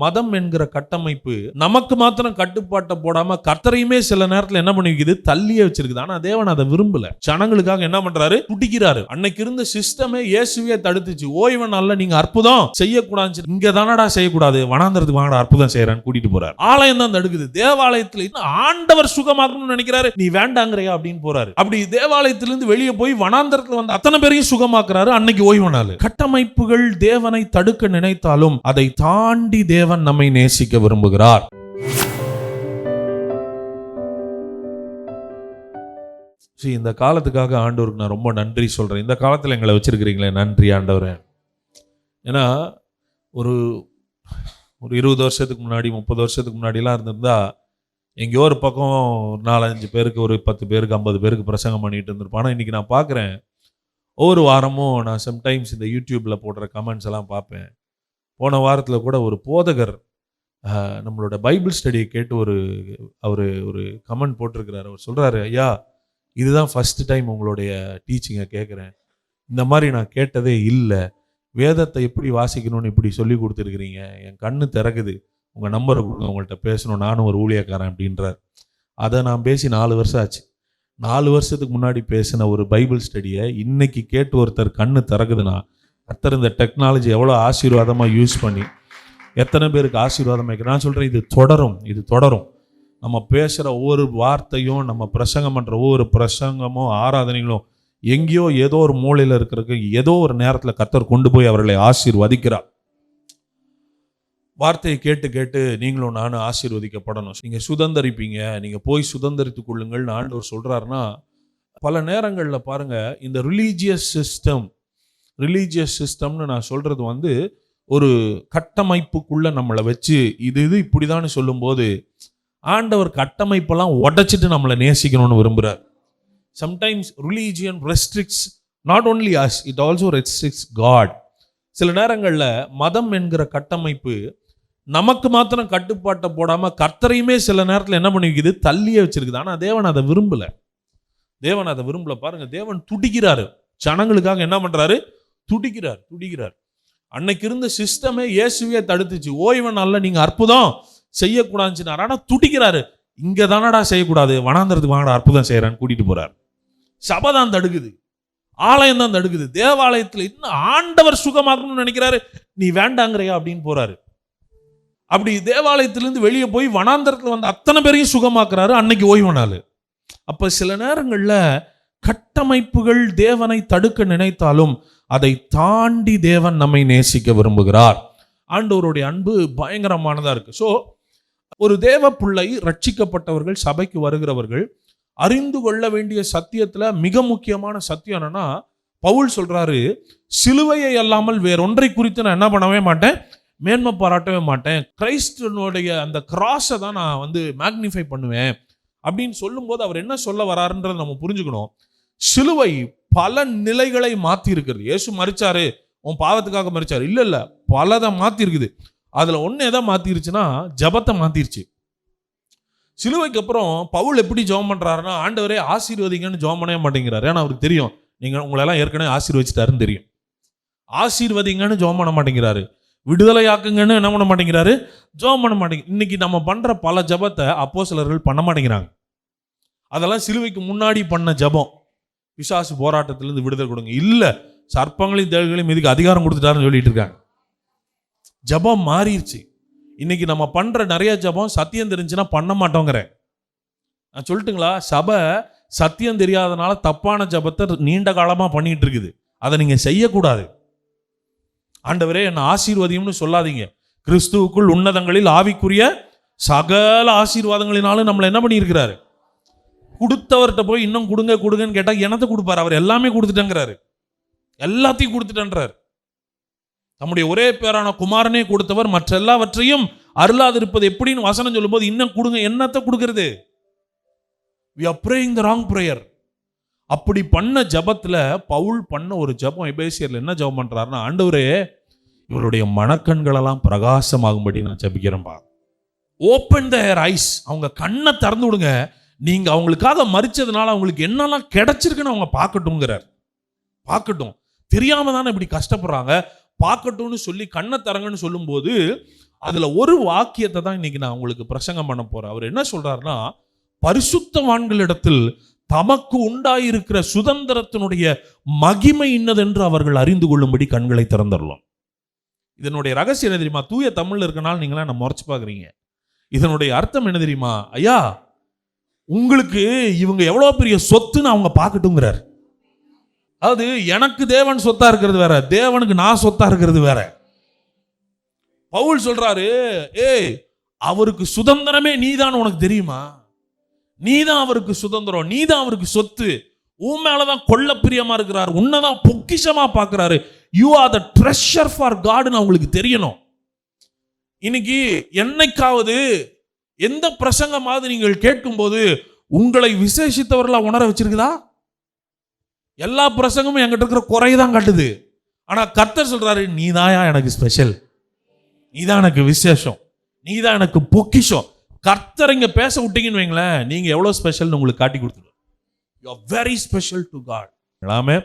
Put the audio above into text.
மதம் என்கிற கட்டமைப்பு நமக்கு மாத்திரம் கட்டுப்பாட்டை போடாம கர்த்தரையுமே சில நேரத்தில் என்ன பண்ணி வைக்குது தள்ளியே வச்சிருக்குது. ஆனா தேவன் அதை விரும்பல. ஜனங்களுக்காக என்ன பண்றாரு? துடிக்கிறாரு. அன்னைக்கு இருந்த சிஸ்டமே இயேசுவே தடுத்துச்சு. ஓய்வு நாள்ல நீங்க அற்புதம் செய்யக்கூடாது இங்க தானடா செய்யக்கூடாது. வனாந்தரத்துக்கு வாங்கடா அற்புதம் செய்யறான்னு கூட்டிட்டு போறாரு. ஆலயம் தான் தடுக்குது. தேவாலயத்துல இன்னும் ஆண்டவர் சுகமாக்கணும்னு நினைக்கிறாரு. நீ வேண்டாங்கிறையா? அப்படின்னு போறாரு. அப்படி தேவாலயத்திலிருந்து வெளியே போய் வனாந்தரத்துல வந்து அத்தனை பேரையும் சுகமாக்குறாரு. அன்னைக்கு ஓய்வு நாள். கட்டமைப்புகள் தேவனை தடுக்க நினைத்தாலும் அதை தாண்டி தேவன் நம்மை நேசிக்க விரும்புகிறார். See, இந்த காலத்துக்காக ஆண்டவருக்கு நான் ரொம்ப நன்றி சொல்கிறேன் இந்த காலத்தில் எங்களை வச்சுருக்கிறீங்களே நன்றி ஆண்டவரே. ஏன்னா ஒரு ஒரு இருபது வருஷத்துக்கு முன்னாடி முப்பது வருஷத்துக்கு முன்னாடிலாம் இருந்திருந்தா எங்கேயோ ஒரு பக்கம் ஒரு நாலஞ்சு பேருக்கு ஒரு பத்து பேருக்கு ஐம்பது பேருக்கு பிரசங்கம் பண்ணிட்டு இருந்திருப்போம். ஆனால் இன்னைக்கு நான் பார்க்குறேன் ஒவ்வொரு வாரமும் நான் சம்டைம்ஸ் இந்த யூடியூப்பில் போடுற கமெண்ட்ஸ் எல்லாம் பார்ப்பேன். போன வாரத்தில் கூட ஒரு போதகர் நம்மளோட பைபிள் ஸ்டடியை கேட்டு ஒரு அவர் ஒரு கமெண்ட் போட்டிருக்கிறாரு. அவர் சொல்கிறாரு ஐயா இதுதான் ஃபஸ்ட்டு டைம் உங்களுடைய டீச்சிங்கை கேட்குறேன் இந்த மாதிரி நான் கேட்டதே இல்லை. வேதத்தை எப்படி வாசிக்கணும்னு இப்படி சொல்லி கொடுத்துருக்கிறீங்க. என் கண்ணு திறக்குது. உங்கள் நம்பரை கொடுங்க. உங்கள்கிட்ட பேசணும். நானும் ஒரு ஊழியக்காரன் அப்படின்றார். அதை நான் பேசி நாலு வருஷம் ஆச்சு. நாலு வருஷத்துக்கு முன்னாடி பேசின ஒரு பைபிள் ஸ்டடியை இன்னைக்கு கேட்டு ஒருத்தர் கண்ணு திறக்குதுன்னா கர்த்தர் இந்த டெக்னாலஜி எவ்வளோ ஆசீர்வாதமாக யூஸ் பண்ணி எத்தனை பேருக்கு ஆசீர்வாதம் வைக்கிறேன் நான் சொல்கிறேன் இது தொடரும் இது தொடரும். நம்ம பேசுகிற ஒவ்வொரு வார்த்தையும் நம்ம பிரசங்கம் பண்ணுற ஒவ்வொரு பிரசங்கமும் ஆராதனைகளும் எங்கேயோ ஏதோ ஒரு மூலையில் இருக்கிறதுக்கு ஏதோ ஒரு நேரத்தில் கர்த்தர் கொண்டு போய் அவர்களை ஆசீர்வதிக்கிறார். வார்த்தையை கேட்டு கேட்டு நீங்களும் நானும் ஆசீர்வதிக்கப்படணும். நீங்கள் சுதந்தரிப்பீங்க நீங்கள் போய் சுதந்திரித்து கொள்ளுங்கள்னு ஆண்டவர் சொல்கிறாருன்னா பல நேரங்களில் பாருங்கள் இந்த ரிலீஜியஸ் சிஸ்டம் ரிலீஜியஸ் சிஸ்டம்னு நான் சொல்கிறது வந்து ஒரு கட்டமைப்புக்குள்ளே நம்மளை வச்சு இது இது இப்படிதான்னு சொல்லும்போது ஆண்டவர் கட்டமைப்பெல்லாம் உடைச்சிட்டு நம்மளை நேசிக்கணும்னு விரும்புகிறார் sometimes religion restricts not only as it also restricts God சில நேரங்களில் மதம் என்கிற கட்டமைப்பு நமக்கு மாத்திரம் கட்டுப்பாட்டை போடாமல் கர்த்தரையுமே சில நேரத்தில் என்ன பண்ணிக்குது தள்ளியே வச்சிருக்குது. ஆனால் தேவன் அதை விரும்பல. தேவன் அதை விரும்பல. பாருங்க தேவன் துடிக்கிறாரு. ஜனங்களுக்காக என்ன பண்ணுறாரு துடிக்கிறார் துடிக்கிறார். அன்னைக்கு இருந்த சிஸ்டமே இயேசுவே தடுத்துச்சு. ஓய்வன் நாள்ல நீங்கள் அற்புதம் செய்யக்கூடாதுன்னு ஆனால் துடிக்கிறாரு. இங்கே தானடா செய்யக்கூடாது. வனாந்திரத்துக்கு வாங்கடா அற்புதம் செய்கிறான்னு கூட்டிகிட்டு போகிறார் சபை தான் தடுக்குது. ஆலயம் தான் தடுக்குது. தேவாலயத்தில் இன்னும் ஆண்டவர் சுகமாக்கணும்னு நினைக்கிறாரு. நீ வேண்டாங்கிறையா? அப்படின்னு போகிறாரு அப்படி தேவாலயத்திலேருந்து வெளியே போய் வனாந்தரத்தில் வந்து அத்தனை பேரையும் சுகமாக்குறாரு. அன்னைக்கு ஓய்வு நாள் அப்போ சில நேரங்களில் கட்டமைப்புகள் தேவனை தடுக்க நினைத்தாலும் அதை தாண்டி தேவன் நம்மை நேசிக்க விரும்புகிறார். ஆண்டவருடைய அன்பு பயங்கரமானதாக இருக்குது ஸோ ஒரு தேவ பிள்ளை ரட்சிக்கப்பட்டவர்கள் சபைக்கு வருகிறவர்கள் அறிந்து கொள்ள வேண்டிய சத்தியத்தில் மிக முக்கியமான சத்தியம் என்னன்னா பவுல் சொல்கிறாரு சிலுவையை அல்லாமல் வேறொன்றை குறித்து நான் என்ன பண்ணவே மாட்டேன் மேன்மை பாராட்டவே மாட்டேன். கிரைஸ்டனுடைய அந்த கிராஸை தான் நான் வந்து மேக்னிஃபை பண்ணுவேன். அப்படின்னு சொல்லும்போது அவர் என்ன சொல்ல வராருன்றதை நம்ம புரிஞ்சுக்கணும். சிலுவை பல நிலைகளை மாற்றி இருக்கிறது இயேசு மறிச்சாரு உன் பாவத்துக்காக மறிச்சாரு இல்லை இல்லை பலதை மாத்தி இருக்குது அதுல ஒண்ணு எதை மாற்றிருச்சுன்னா ஜபத்தை மாற்றிருச்சு சிலுவைக்கு அப்புறம் பவுல் எப்படி ஜெபம் பண்ணுறாருன்னா ஆண்டவரே ஆசீர்வதிங்கன்னு ஜோம் பண்ணவே மாட்டேங்கிறாரு. ஏன்னா அவருக்கு தெரியும் நீங்கள் உங்களெல்லாம் ஏற்கனவே ஆசீர்வதிச்சிட்டாருன்னு தெரியும். ஆசீர்வதிங்கன்னு ஜெபம் பண்ண மாட்டேங்கிறாரு. விடுதலையாக்குங்கன்னு என்ன பண்ண மாட்டேங்கிறாரு? ஜெபம் பண்ண மாட்டேங்க இன்னைக்கு நம்ம பண்ணுற பல ஜபத்தை அப்போ சிலர்கள் பண்ண மாட்டேங்கிறாங்க. அதெல்லாம் சிலுவைக்கு முன்னாடி பண்ண ஜபம். பிசாசு போராட்டத்திலிருந்து விடுதலை கொடுங்க. இல்லை சர்ப்பங்களையும் தேள்களையும் இதுக்கு அதிகாரம் கொடுத்துட்டாருன்னு சொல்லிட்டு இருக்காங்க ஜபம் மாறிடுச்சு. இன்னைக்கு நம்ம பண்ணுற நிறைய ஜபம் சத்தியம் தெரிஞ்சுன்னா பண்ண மாட்டோங்கிறேன் நான் சொல்லட்டுங்களா? சபை சத்தியம் தெரியாதனால தப்பான ஜபத்தை நீண்ட காலமாக பண்ணிட்டு இருக்குது அதை நீங்கள் செய்யக்கூடாது. ஆண்டவரே என்ன ஆசீர்வதியம்னு சொல்லாதீங்க. கிறிஸ்துவுக்குள் உன்னதங்களில் ஆவிக்குரிய சகல ஆசீர்வாதங்களினாலும் நம்மளை என்ன பண்ணியிருக்கிறாரு? கொடுத்தவர்கிட்ட போய் இன்னும் கொடுங்க கொடுங்கன்னு கேட்டால் எனத்தை கொடுப்பாரு? அவர் எல்லாமே கொடுத்துட்டேங்கிறாரு. எல்லாத்தையும் கொடுத்துட்டேன்றார். தம்முடைய ஒரே பேரான குமாரனே கொடுத்தவர் மற்ற எல்லாவற்றையும் அருளாதிருப்பது எப்படின்னு வசனம் சொல்லும்போது இன்னும் கொடுங்க என்னத்தை கொடுக்கறது? We are praying the wrong prayer அப்படி பண்ண ஜபத்தில் பவுல் பண்ண ஒரு ஜபம் எபேசியரில் என்ன ஜபம் பண்ணுறாருன்னா ஆண்டவரே இவருடைய மனக்கண்களெல்லாம் பிரகாசமாகும்படி நான் ஜபிக்கிறேன்பா. ஓப்பன் த ஐஸ் அவங்க கண்ணை திறந்து விடுங்க. நீங்கள் அவங்களுக்காக மறிச்சதுனால அவங்களுக்கு என்னெல்லாம் கிடைச்சிருக்குன்னு அவங்க பார்க்கட்டுங்கிறார் பார்க்கட்டும். தெரியாம தானே இப்படி கஷ்டப்படுறாங்க. பார்க்கட்டும்னு சொல்லி கண்ணை தரங்கன்னு சொல்லும்போது அதில் ஒரு வாக்கியத்தை தான் இன்னைக்கு நான் உங்களுக்கு பிரசங்கம் பண்ண போகிறேன் அவர் என்ன சொல்கிறாருன்னா பரிசுத்தவான்களிடத்தில் தமக்கு உண்டாயிருக்கிற சுதந்திரத்தினுடைய மகிமை இன்னதென்று அவர்கள் அறிந்து கொள்ளும்படி கண்களை திறந்துடலாம் இதனுடைய ரகசியம் என்ன தெரியுமா? தூய தமிழில் இருக்கனால நீங்களாம் நான் முறைச்சு பார்க்குறீங்க. இதனுடைய அர்த்தம் என்ன தெரியுமா? ஐயா உங்களுக்கு இவங்க எவ்வளோ பெரிய சொத்துன்னு அவங்க பார்க்கட்டுங்கிறார். அதாவது எனக்கு தேவன் சொத்தா இருக்கிறது வேற தேவனுக்கு நான் சொத்தா இருக்கிறது வேற. பவுல் சொல்றாரு ஏய் அவருக்கு சுதந்திரமே நீதான் உனக்கு தெரியுமா? நீதான் அவருக்கு சுதந்திரம் நீதான் அவருக்கு சொத்து. உன் மேலதான் கொள்ள பிரியமா இருக்கிறார் உன்னதான் பொக்கிஷமா பார்க்கறாரு. You are the treasure for காடுன்னு அவங்களுக்கு தெரியணும். இன்னைக்கு என்னைக்காவது எந்த பிரசங்கமாவது நீங்கள் கேட்கும்போது உங்களை விசேஷித்தவர்களாக உணர வச்சிருக்குதா? எல்லா பிரசங்கமும் என்கிட்ட இருக்கிற குறை தான் காட்டுது. ஆனால் கர்த்தர் சொல்கிறாரு நீ தான் எனக்கு ஸ்பெஷல் நீ தான் எனக்கு விசேஷம். நீ தான் எனக்கு பொக்கிஷம். கர்த்தர் இங்கே பேச விட்டீங்கன்னு வைங்களேன் நீங்கள் எவ்வளோ ஸ்பெஷல்னு உங்களுக்கு காட்டி கொடுத்துருவோம் you are very special to God எல்லாமே